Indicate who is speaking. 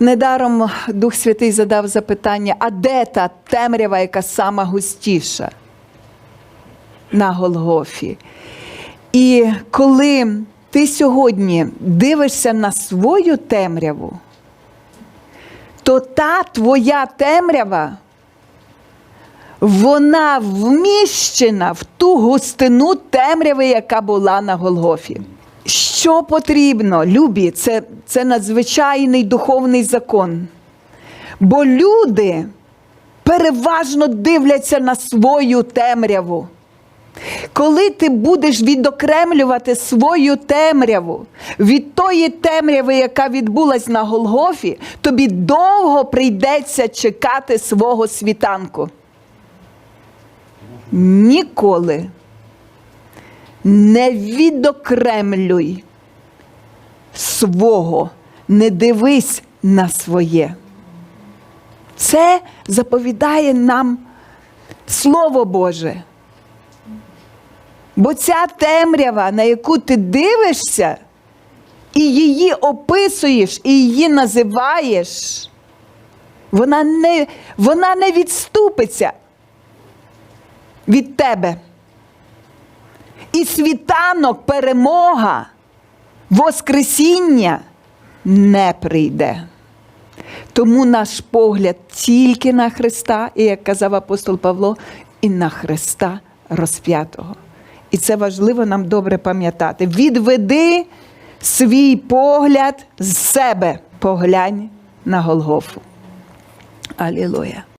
Speaker 1: Недаром Дух Святий задав запитання: а де та темрява, яка сама густіша? На Голгофі. І коли ти сьогодні дивишся на свою темряву, то та твоя темрява, вона вміщена в ту густину темряви, яка була на Голгофі. Що потрібно, любі, це, це надзвичайний духовний закон. Бо люди переважно дивляться на свою темряву. Коли ти будеш відокремлювати свою темряву від тої темряви, яка відбулась на Голгофі, тобі довго прийдеться чекати свого світанку. Ніколи не відокремлюй свого, не дивись на своє. Це заповідає нам Слово Боже. Бо ця темрява, на яку ти дивишся, і її описуєш, і її називаєш, вона не, вона не відступиться від тебе. І світанок, перемога, Воскресіння не прийде. Тому наш погляд тільки на Христа, і як казав апостол Павло, і на Христа розп'ятого. І це важливо нам добре пам'ятати. Відведи свій погляд з себе, поглянь на Голгофу. Алілуя.